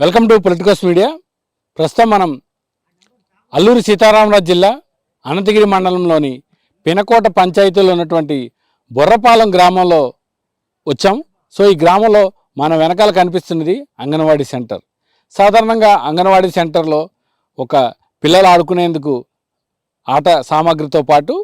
Welcome to politicals media. ప్రస్తుతం మనం అల్లూరి సీతారామరాజు జిల్లా అనంతగిరి మండలంలోని పినకోట పంచాయతీలో ఉన్నటువంటి బుర్రపాలెం గ్రామంలో వచ్చాం. సో ఈ గ్రామంలో మన వెనకాల కనిపిస్తున్నది అంగన్వాడీ సెంటర్. సాధారణంగా అంగన్వాడీ సెంటర్లో ఒక పిల్లలు ఆడుకునేందుకు ఆట సామాగ్రితో పాటు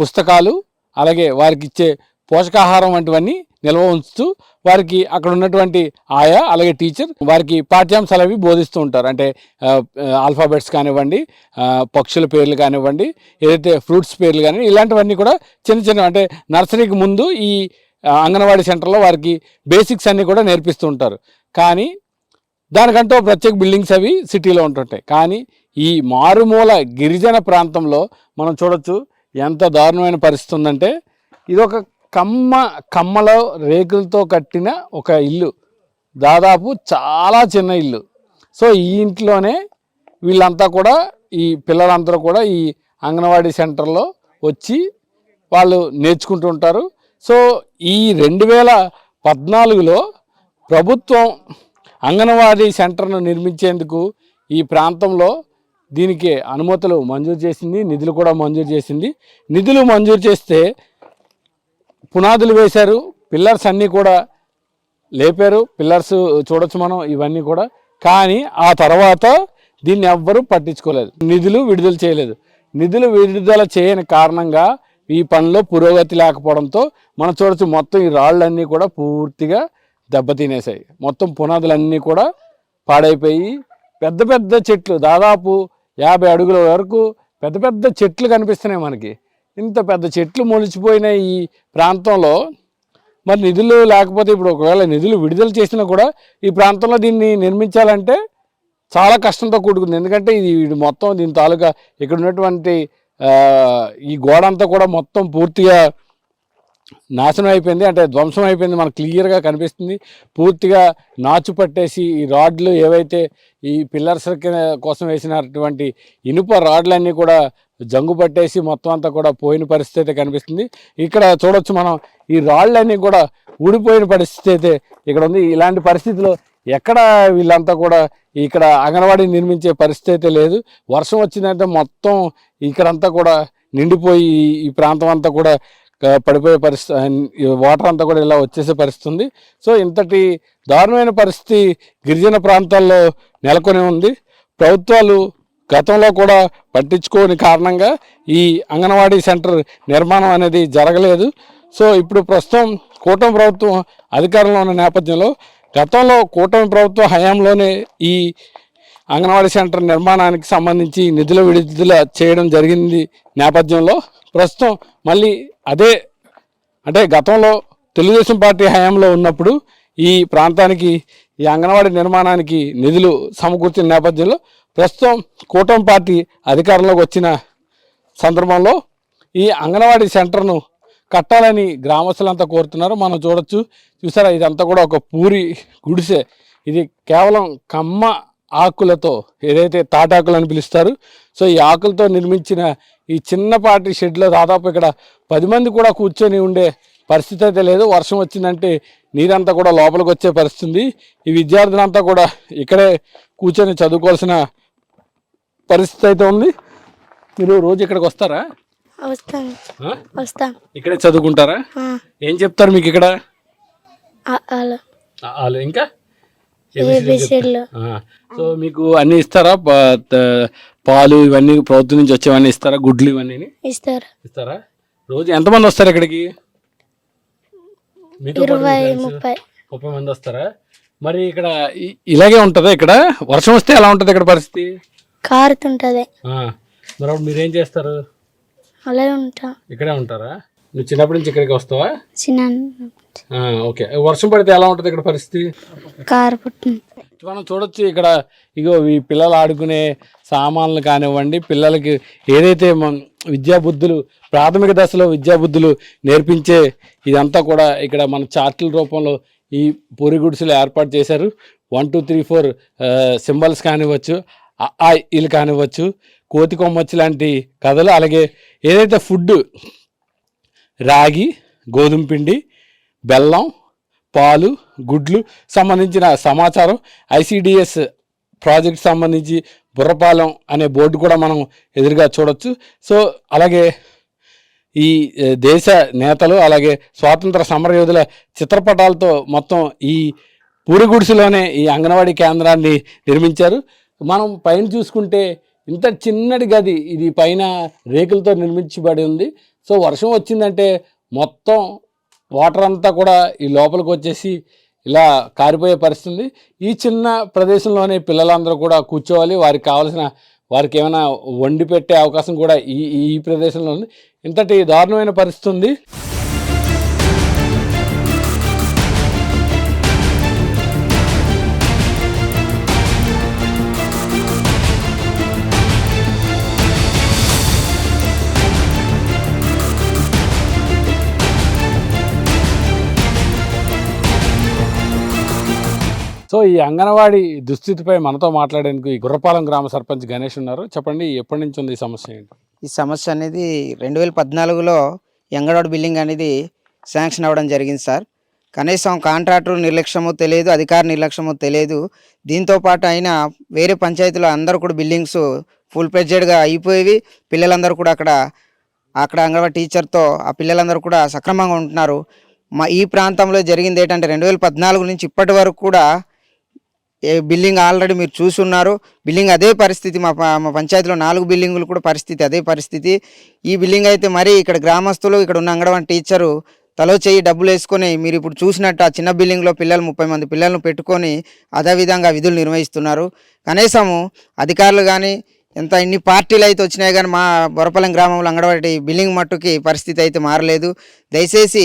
పుస్తకాలు అలాగే వారికి ఇచ్చే పోషకాహారం వంటివన్నీ నిల్వ ఉంచుతూ వారికి అక్కడ ఉన్నటువంటి ఆయా అలాగే టీచర్ వారికి పాఠ్యాంశాలు అవి బోధిస్తూ ఉంటారు. అంటే ఆల్ఫాబెట్స్ కానివ్వండి పక్షుల పేర్లు కానివ్వండి ఏదైతే ఫ్రూట్స్ పేర్లు కానివ్వండి ఇలాంటివన్నీ కూడా చిన్న చిన్న అంటే నర్సరీకి ముందు ఈ అంగన్వాడీ సెంటర్లో వారికి బేసిక్స్ అన్నీ కూడా నేర్పిస్తూ ఉంటారు. కానీ దానికంటూ ప్రత్యేక బిల్డింగ్స్ అవి సిటీలో ఉంటుంటాయి. కానీ ఈ మారుమూల గిరిజన ప్రాంతంలో మనం చూడొచ్చు ఎంత దారుణమైన పరిస్థితి ఉందంటే ఇది ఒక కమ్మ కమ్మలో రేకులతో కట్టిన ఒక ఇల్లు. దాదాపు చాలా చిన్న ఇల్లు. సో ఈ ఇంట్లోనే వీళ్ళంతా కూడా ఈ పిల్లలందరూ కూడా ఈ అంగన్వాడీ సెంటర్లో వచ్చి వాళ్ళు నేర్చుకుంటూ ఉంటారు. సో ఈ రెండు వేల పద్నాలుగులో ప్రభుత్వం అంగన్వాడీ సెంటర్ను నిర్మించేందుకు ఈ ప్రాంతంలో దీనికి అనుమతులు మంజూరు చేసింది నిధులు కూడా మంజూరు చేసింది. నిధులు మంజూరు చేస్తే పునాదులు వేశారు. పిల్లర్స్ అన్నీ కూడా లేపారు. పిల్లర్స్ చూడొచ్చు మనం ఇవన్నీ కూడా. కానీ ఆ తర్వాత దీన్ని ఎవ్వరూ పట్టించుకోలేదు. నిధులు విడుదల చేయలేదు. నిధులు విడుదల చేయని కారణంగా ఈ పనిలో పురోగతి లేకపోవడంతో మనం చూడొచ్చు మొత్తం ఈ రాళ్ళన్నీ కూడా పూర్తిగా దెబ్బతినేసాయి మొత్తం పునాదులన్నీ కూడా పాడైపోయి పెద్ద పెద్ద చెట్లు దాదాపు యాభై అడుగుల వరకు పెద్ద పెద్ద చెట్లు కనిపిస్తున్నాయి మనకి. ఇంత పెద్ద చెట్లు మొలిచిపోయిన ఈ ప్రాంతంలో మరి నిధులు లేకపోతే ఇప్పుడు ఒకవేళ నిధులు విడుదల చేసినా కూడా ఈ ప్రాంతంలో దీన్ని నిర్మించాలంటే చాలా కష్టంతో కూడుకుంది. ఎందుకంటే ఇది మొత్తం దీని తాలూకా ఇక్కడ ఉన్నటువంటి ఈ గోడ అంతా కూడా మొత్తం పూర్తిగా నాశనం అయిపోయింది అంటే ధ్వంసం అయిపోయింది మనకు క్లియర్గా కనిపిస్తుంది. పూర్తిగా నాచు పట్టేసి ఈ రాడ్లు ఏవైతే ఈ పిల్లర్స్ కోసం వేసినటువంటి ఇనుప రాడ్లన్నీ కూడా జంగు పట్టేసి మొత్తం అంతా కూడా పోయిన పరిస్థితి అయితే కనిపిస్తుంది. ఇక్కడ చూడొచ్చు మనం ఈ రాళ్ళన్నీ కూడా ఊడిపోయిన పరిస్థితి అయితే ఇక్కడ ఉంది. ఇలాంటి పరిస్థితిలో ఎక్కడ వీళ్ళంతా కూడా ఇక్కడ అంగన్వాడీ నిర్మించే పరిస్థితి అయితే లేదు. వర్షం వచ్చిందంటే మొత్తం ఇక్కడంతా కూడా నిండిపోయి ఈ- ప్రాంతం అంతా కూడా పడిపోయే పరిస్థితి వాటర్ అంతా కూడా ఇలా వచ్చేసే పరిస్థితి ఉంది సో ఇంతటి దారుణమైన పరిస్థితి గిరిజన ప్రాంతాల్లో నెలకొని ఉంది. ప్రభుత్వాలు గతంలో కూడా పట్టించుకోని కారణంగా ఈ అంగన్వాడీ సెంటర్ నిర్మాణం అనేది జరగలేదు. సో ఇప్పుడు ప్రస్తుతం కూటమి ప్రభుత్వం అధికారంలో ఉన్న నేపథ్యంలో గతంలో కూటమి ప్రభుత్వ హయాంలోనే ఈ అంగన్వాడీ సెంటర్ నిర్మాణానికి సంబంధించి నిధుల విడుదల చేయడం జరిగింది నేపథ్యంలో. ప్రస్తుతం మళ్ళీ అదే అంటే గతంలో తెలుగుదేశం పార్టీ హయాంలో ఉన్నప్పుడు ఈ ప్రాంతానికి ఈ అంగన్వాడీ నిర్మాణానికి నిధులు సమకూర్చిన నేపథ్యంలో ప్రస్తుతం కూటమి పార్టీ అధికారంలోకి వచ్చిన సందర్భంలో ఈ అంగన్వాడీ సెంటర్ను కట్టాలని గ్రామస్తులంతా కోరుతున్నారు. మనం చూడొచ్చు. చూసారా? ఇదంతా కూడా ఒక పూరి గుడిసె. ఇది కేవలం కమ్మ ఆకులతో ఏదైతే తాటాకులు అని పిలుస్తారు సో ఈ ఆకులతో నిర్మించిన ఈ చిన్నపాటి షెడ్లో దాదాపు ఇక్కడ పది మంది కూడా కూర్చొని ఉండే పరిస్థితి అయితే లేదు. వర్షం వచ్చిందంటే నీరంతా కూడా లోపలికి వచ్చే పరిస్థితి ఉంది ఈ విద్యార్థులంతా కూడా ఇక్కడే కూర్చొని చదువుకోవాల్సిన పరిస్థితి అయితే ఉంది. మీరు రోజు ఇక్కడికి వస్తారా? వస్తాం. ఇక్కడే చదువుకుంటారా? ఏం చెప్తారు మీకు ఇక్కడ? ఇంకా? సో మీకు అన్ని ఇస్తారా? పాలు ఇవన్నీ ప్రభుత్వం నుంచి వచ్చేవన్నీ ఇస్తారా? గుడ్లు ఇవన్నీ ఇస్తారు. ఇస్తారా? రోజు ఎంతమంది వస్తారు ఇక్కడికి? ముప్పై. మంది వస్తారా? మరి ఇక్కడ ఇలాగే ఉంటుందా ఇక్కడ? వర్షం వస్తే ఎలా ఉంటుంది ఇక్కడ పరిస్థితి? కారుతుంటది. మరి మీరేం చేస్తారు? అలాగే ఉంటా. ఇక్కడే ఉంటారా? నువ్వు చిన్నప్పటి నుంచి ఇక్కడికి వస్తావా? చిన్న ఓకే. వర్షం పడితే ఎలా ఉంటుంది ఇక్కడ పరిస్థితి? కారు మనం చూడొచ్చు ఇక్కడ ఇగో ఈ పిల్లలు ఆడుకునే సామాన్లు కానివ్వండి పిల్లలకి ఏదైతే మన విద్యా బుద్ధులు ప్రాథమిక దశలో విద్యా బుద్ధులు నేర్పించే ఇదంతా కూడా ఇక్కడ మన చార్టుల రూపంలో ఈ పూరి గుడిసెలు ఏర్పాటు చేశారు. One two three four symbols కానివ్వచ్చు ఆ, ఆ ఇలు కానివ్వచ్చు కోతి కొమ్మచ్చి లాంటి కథలు అలాగే ఏదైతే ఫుడ్ రాగి గోధుమ పిండి బెల్లం పాలు గుడ్లు సంబంధించిన సమాచారం ఐసిడిఎస్ ప్రాజెక్ట్ సంబంధించి బుర్రపాలెం అనే బోర్డు కూడా మనం ఎదురుగా చూడొచ్చు. సో అలాగే ఈ దేశ నేతలు అలాగే స్వాతంత్ర సమరయోధుల చిత్రపటాలతో మొత్తం ఈ పూరిగుడిసెలోనే ఈ అంగన్వాడీ కేంద్రాన్ని నిర్మించారు. మనం పైన చూసుకుంటే ఇంత చిన్నటి గది ఇది పైన రేకులతో నిర్మించబడి ఉంది. సో వర్షం వచ్చిందంటే మొత్తం వాటర్ అంతా కూడా ఈ లోపలికి వచ్చేసి ఇలా కారిపోయే పరిస్థితి ఈ చిన్న ప్రదేశంలోనే పిల్లలందరూ కూడా కూర్చోవాలి. వారికి కావాల్సిన వారికి ఏమైనా వండి పెట్టే అవకాశం కూడా ఈ ఈ ప్రదేశంలో ఉంది. ఇంతటి దారుణమైన పరిస్థితి ఉంది. సో ఈ అంగన్వాడీ దుస్థితిపై మనతో మాట్లాడేందుకు ఈ గుర్రపాలెం గ్రామ సర్పంచ్ గణేష్ ఉన్నారు. చెప్పండి ఎప్పటి నుంచి ఉంది ఈ సమస్య ఏంటి? ఈ సమస్య అనేది రెండు వేల పద్నాలుగులో ఎంగడోడ్ బిల్డింగ్ అనేది శాంక్షన్ అవ్వడం జరిగింది సార్. కనీసం కాంట్రాక్టర్ నిర్లక్ష్యమో తెలియదు అధికార నిర్లక్ష్యమో తెలియదు. దీంతో పాటు అయినా వేరే పంచాయతీలో అందరూ కూడా బిల్డింగ్స్ ఫుల్ ప్రెజెడ్గా అయిపోయేవి. పిల్లలందరూ కూడా అక్కడ అక్కడ అంగన్వాడీ టీచర్తో ఆ పిల్లలందరూ కూడా సక్రమంగా ఉంటున్నారు. మా ఈ ప్రాంతంలో జరిగింది ఏంటంటే రెండు వేల పద్నాలుగు నుంచి ఇప్పటి వరకు కూడా బిల్డింగ్ ఆల్రెడీ మీరు చూసున్నారు బిల్డింగ్ అదే పరిస్థితి మా మా పంచాయతీలో నాలుగు బిల్డింగులు కూడా పరిస్థితి అదే పరిస్థితి. ఈ బిల్డింగ్ అయితే మరి ఇక్కడ గ్రామస్తులు ఇక్కడ ఉన్న అంగడవాడి టీచరు తలో చేయి డబ్బులు వేసుకొని మీరు ఇప్పుడు చూసినట్టు ఆ చిన్న బిల్డింగ్లో పిల్లలు ముప్పై మంది పిల్లలను పెట్టుకొని అదే విధంగా విధులు నిర్వహిస్తున్నారు. కనీసము అధికారులు కానీ ఎంత ఇన్ని పార్టీలు అయితే వచ్చినాయి కానీ మా బొరపలం గ్రామంలో అంగడవాడి బిల్డింగ్ మట్టుకి పరిస్థితి అయితే మారలేదు. దయచేసి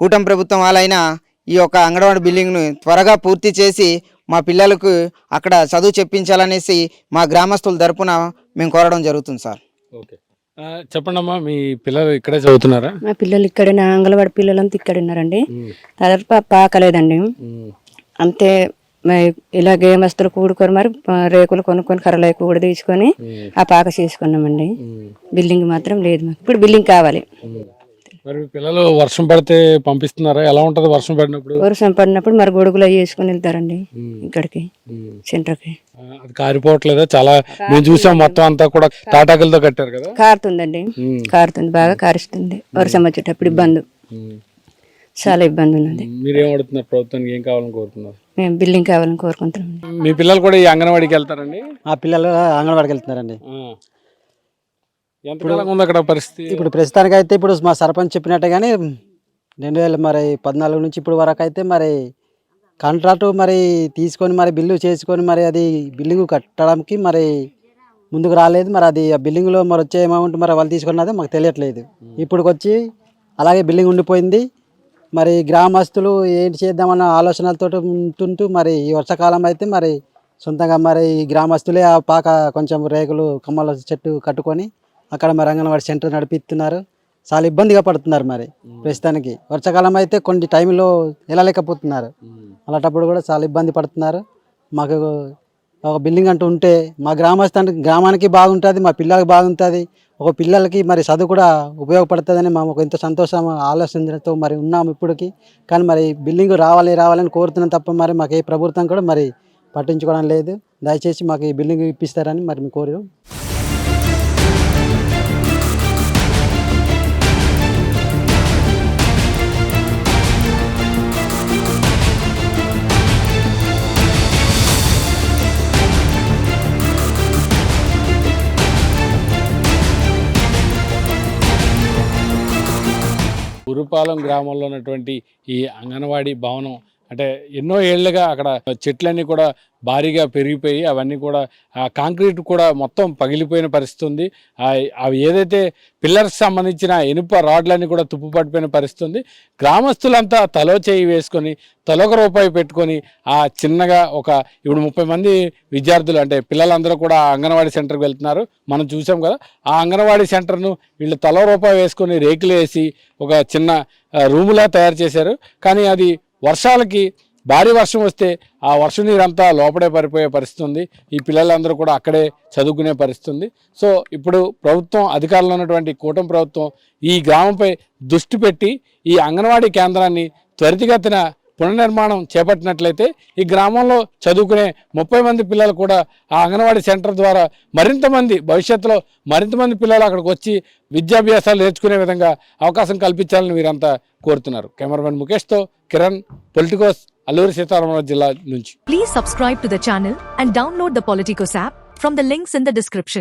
కూటమి ప్రభుత్వం వాళ్ళైనా ఈ యొక్క అంగన్వాడీ బిల్డింగ్ను త్వరగా పూర్తి చేసి మా పిల్లలకు అక్కడ చదువు చెప్పించాలనేసి మా గ్రామస్తుల తరపున మేము కోరడం జరుగుతుంది సార్. ఓకే. చెప్పండి అమ్మా మీ పిల్లలు ఇక్కడే చదువుతున్నారా? మా పిల్లలు ఇక్కడే నా అంగన్వాడి పిల్లలంతా ఇక్కడ ఉన్నారండి. తర్వాత పాకలేదండి. అంతే మరి ఇలాగే మస్తులు కూడుకొని మరి రేకులు కొనుక్కొని కర్రలు కూడా తీసుకొని ఆ పాక చేసుకున్నామండి. బిల్డింగ్ మాత్రం లేదు మాకు. ఇప్పుడు బిల్డింగ్ కావాలి. మరి పిల్లలు వర్షం పడితే పంపిస్తున్నారా? ఎలా ఉంటది వర్షం పడినప్పుడు? వర్షం పడినప్పుడు మరి గొడుగులు అవి వేసుకొని వెళ్తారండి ఇక్కడికి సెంటర్కి. అది కారిపోవట్లేదా? చాలా మేము చూసాం మొత్తం అంతా కూడా తాటాకులతో కట్టారు కదా? కారుతుందండి. కారుతుంది బాగా కారుస్తుంది. వర్షం వచ్చేటప్పుడు ఇబ్బంది. చాలా ఇబ్బంది ఉన్నది. మీరేం అడుగుతున్నారు ప్రభుత్వానికి? ఏం కావాలని కోరుతున్నారు? మేము బిల్డింగ్ కావాలని కోరుకుంటున్నాం మీ పిల్లలు కూడా ఈ అంగన్వాడికి వెళ్తారండి? ఆ పిల్లలు అంగన్వాడికి వెళ్తున్నారండి. ఎంతకాలంగా ఉంది అక్కడ పరిస్థితి? ఇప్పుడు ప్రస్తుతానికి అయితే ఇప్పుడు మా సర్పంచ్ చెప్పినట్టుగానే రెండు వేల మరి పద్నాలుగు నుంచి ఇప్పుడు వరకు అయితే మరి కాంట్రాక్ట్ మరి తీసుకొని మరి బిల్లు చేసుకొని మరి అది బిల్డింగ్ కట్టడానికి మరి ముందుకు రాలేదు. మరి అది ఆ బిల్డింగ్లో మరి వచ్చే అమౌంట్ మరి వాళ్ళు తీసుకున్నది మాకు తెలియట్లేదు. ఇప్పుడు వచ్చి అలాగే బిల్డింగ్ ఉండిపోయింది. మరి గ్రామస్తులు ఏంటి చేద్దామన్న ఆలోచనలతో ఉంటుంటూ మరి ఈ వర్షాకాలం అయితే మరి సొంతంగా మరి గ్రామస్తులే ఆ పాక కొంచెం రేకులు కమ్మల చెట్టు కట్టుకొని అక్కడ మరి అంగన్వాడి సెంటర్ నడిపిస్తున్నారు. చాలా ఇబ్బందిగా పడుతున్నారు మరి ప్రస్తుతానికి. వర్షాకాలం అయితే కొన్ని టైంలో వెళ్ళలేకపోతున్నారు. అలాంటప్పుడు కూడా చాలా ఇబ్బంది పడుతున్నారు. మాకు ఒక బిల్డింగ్ అంటూ ఉంటే మా గ్రామస్థానికి గ్రామానికి బాగుంటుంది మా పిల్లలకి బాగుంటుంది. ఒక పిల్లలకి మరి చదువు కూడా ఉపయోగపడుతుందని మాకు ఎంతో సంతోషం ఆలోచనతో మరి ఉన్నాము ఇప్పటికి. కానీ మరి బిల్డింగ్ రావాలి రావాలని కోరుతున్నాం తప్ప మరి మాకు ఏ ప్రభుత్వం కూడా మరి పట్టించుకోవడం లేదు. దయచేసి మాకు ఈ బిల్డింగ్ ఇప్పిస్తారని మరి మేము కోరు గురుపాలెం గ్రామంలో ఉన్నటువంటి ఈ అంగన్వాడీ భవనం అంటే ఎన్నో ఏళ్ళుగా అక్కడ చెట్లన్నీ కూడా భారీగా పెరిగిపోయి అవన్నీ కూడా ఆ కాంక్రీట్ కూడా మొత్తం పగిలిపోయిన పరిస్థితి ఉంది. అవి ఏదైతే పిల్లర్స్ సంబంధించిన ఇనుప రాడ్లన్నీ కూడా తుప్పు పడిపోయిన పరిస్థితి ఉంది. గ్రామస్తులంతా తలో చేయి వేసుకొని తలొక రూపాయి పెట్టుకొని ఆ చిన్నగా ఒక ఇప్పుడు ముప్పై మంది విద్యార్థులు అంటే పిల్లలందరూ కూడా అంగన్వాడీ సెంటర్కి వెళ్తున్నారు. మనం చూసాం కదా ఆ అంగన్వాడీ సెంటర్ను వీళ్ళు తలో రూపాయి వేసుకొని రేకులు వేసి ఒక చిన్న రూములా తయారు చేశారు. కానీ అది వర్షాలకి భారీ వర్షం వస్తే ఆ వర్షం నీరంతా లోపడే పడిపోయే పరిస్థితి ఉంది. ఈ పిల్లలందరూ కూడా అక్కడే చదువుకునే పరిస్థితి ఉంది. సో ఇప్పుడు ప్రభుత్వం అధికారంలో ఉన్నటువంటి కూటమి ప్రభుత్వం ఈ గ్రామంపై దృష్టి పెట్టి ఈ అంగన్వాడీ కేంద్రాన్ని త్వరితగతిన పునర్నిర్మాణం చేపట్టినట్లయితే ఈ గ్రామంలో చదువుకునే ముప్పై మంది పిల్లలు కూడా ఆ అంగన్వాడీ సెంటర్ ద్వారా మరింత మంది భవిష్యత్తులో మరింత మంది పిల్లలు అక్కడికి వచ్చి విద్యాభ్యాసాలు నేర్చుకునే విధంగా అవకాశం కల్పించాలని వీరంతా కోరుతున్నారు. కెమెరామెన్ ముఖేష్తో కిరణ్ పొలిటికోస్ అల్లూరి సీతారామరాజు జిల్లా నుంచి. Please subscribe to the channel and download the Politicos app from the links in the description